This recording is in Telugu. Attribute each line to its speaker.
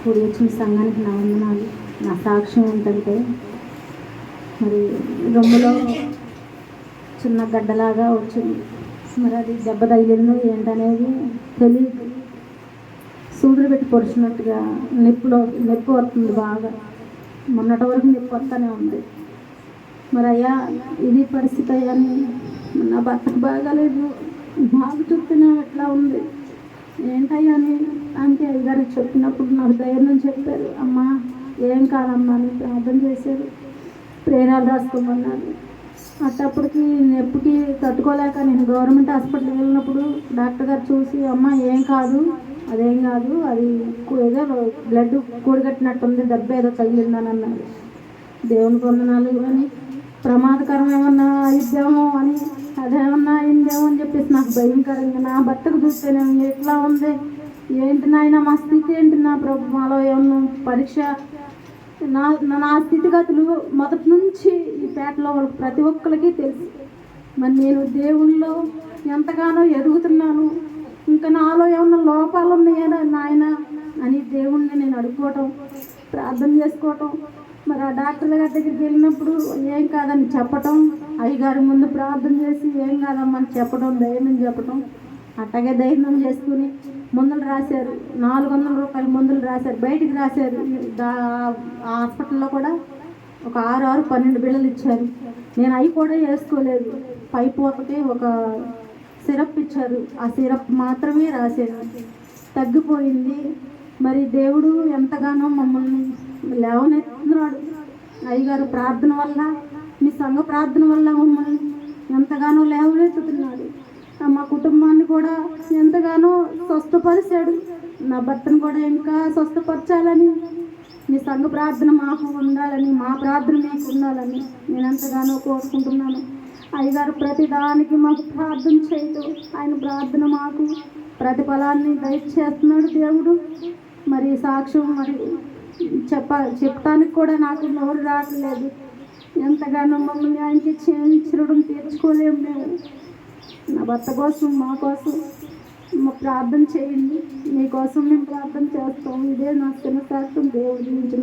Speaker 1: ఇప్పుడు వచ్చిన సంఘానికి నా వందనాలు. నా సాక్ష్యం ఏంటంటే మరి రొమ్ములో చిన్న గడ్డలాగా వచ్చింది. మరి అది దెబ్బ తగిలిందో ఏంటనేది తెలియదు సూదులు పెట్టి పొడిచినట్టుగా నొప్పిలో నొప్పి వస్తుంది బాగా. మొన్నటి వరకు నొప్పి వస్తూనే ఉంది. మరి అయ్యా ఇది పరిస్థితి అయ్యా అని నా భర్తకు బాగాలేదు. బాగా చూపిన ఎట్లా ఉంది. ఏంటయ్యా అని అంటే అయ్యగారికి చెప్పినప్పుడు నాకు ధైర్యం చెప్పారు. అమ్మా ఏం కాదమ్మా అని ప్రార్థన చేశారు. ప్రేరాలు రాసుకోమన్నారు అట్టప్పటికి నొప్పికి తట్టుకోలేక నేను గవర్నమెంట్ హాస్పిటల్కి వెళ్ళినప్పుడు డాక్టర్ గారు చూసి అమ్మ ఏం కాదు అదేం కాదు అది ఏదో బ్లడ్ కూడగట్టినట్టుంది దెబ్బ ఏదో తగిలిందని అన్నారు దేవుని పొందనాలు కానీ ప్రమాదకరం ఏమన్నా అయిద్దామో నాకు భయంకరంగా నా బట్టకు చూస్తేనే ఎట్లా ఉంది? ఏంటి నాయన మా స్థితి ఏంటి నా ప్రభు? మాలో ఏమన్నా పరీక్ష? నా నా- స్థితిగతులు మొదటి నుంచి ఈ పేటలో వాళ్ళకి ప్రతి ఒక్కరికి తెలుసు. మరి నేను దేవుళ్ళో ఎంతగానో ఎదుగుతున్నాను. ఇంకా నాలో ఏమన్నా లోపాలు ఉన్నాయా నాయన అని దేవుణ్ణి నేను అడుక్కోవటం ప్రార్థన చేసుకోవటం మరి ఆ డాక్టర్ గారి దగ్గరికి వెళ్ళినప్పుడు ఏం కాదని చెప్పటం అయ్యగారి ముందు ప్రార్థన చేసి ఏం కాదమ్మని చెప్పడం ధైర్యం చెప్పటం అట్టగే దయనం చేసుకుని మందులు రాశారు. నాలుగు వందల రూపాయల మందులు రాశారు. బయటికి రాశారు. హాస్పిటల్లో కూడా ఒక ఆరు ఆరు పన్నెండు బిళ్ళలు ఇచ్చారు. నేను అవి కూడా వేసుకోలేదు. పైపు ఒకటి ఒక సిరప్ ఇచ్చారు. ఆ సిరప్ మాత్రమే రాశాను తగ్గిపోయింది. మరి దేవుడు ఎంతగానో మమ్మల్ని లేవనెత్తున్నాడు అయ్యగారు ప్రార్థన వల్ల మీ సంఘ ప్రార్థన వల్ల మమ్మల్ని ఎంతగానో లేవనెత్తుతున్నాడు. మా కుటుంబాన్ని కూడా ఎంతగానో స్వస్థపరిచాడు. నా భర్తను కూడా ఇంకా స్వస్థపరచాలని మీ సంఘ ప్రార్థన మాకు ఉండాలని మా ప్రార్థన మీకు ఉండాలని నేను ఎంతగానో కోరుకుంటున్నాను. అయ్యగారు ప్రతి దానికి మాకు ప్రార్థన చేయటం ఆయన ప్రార్థన మాకు ప్రతిఫలాన్ని దయచేస్తున్నాడు దేవుడు. మరి సాక్ష్యం మరి చెప్ప చెప్పడానికి కూడా నాకు నోరు రావట్లేదు. ఎంతగానో మమ్మల్ని ఆయనకి క్షమించడం తీర్చుకోలేము మేము. నా భర్త కోసం మా కోసం మా ప్రార్థన చేయండి. మీకోసం మేము ప్రార్థన చేస్తాం. ఇదే నా చిన్న సాక్ష్యం దేవుడి నుంచి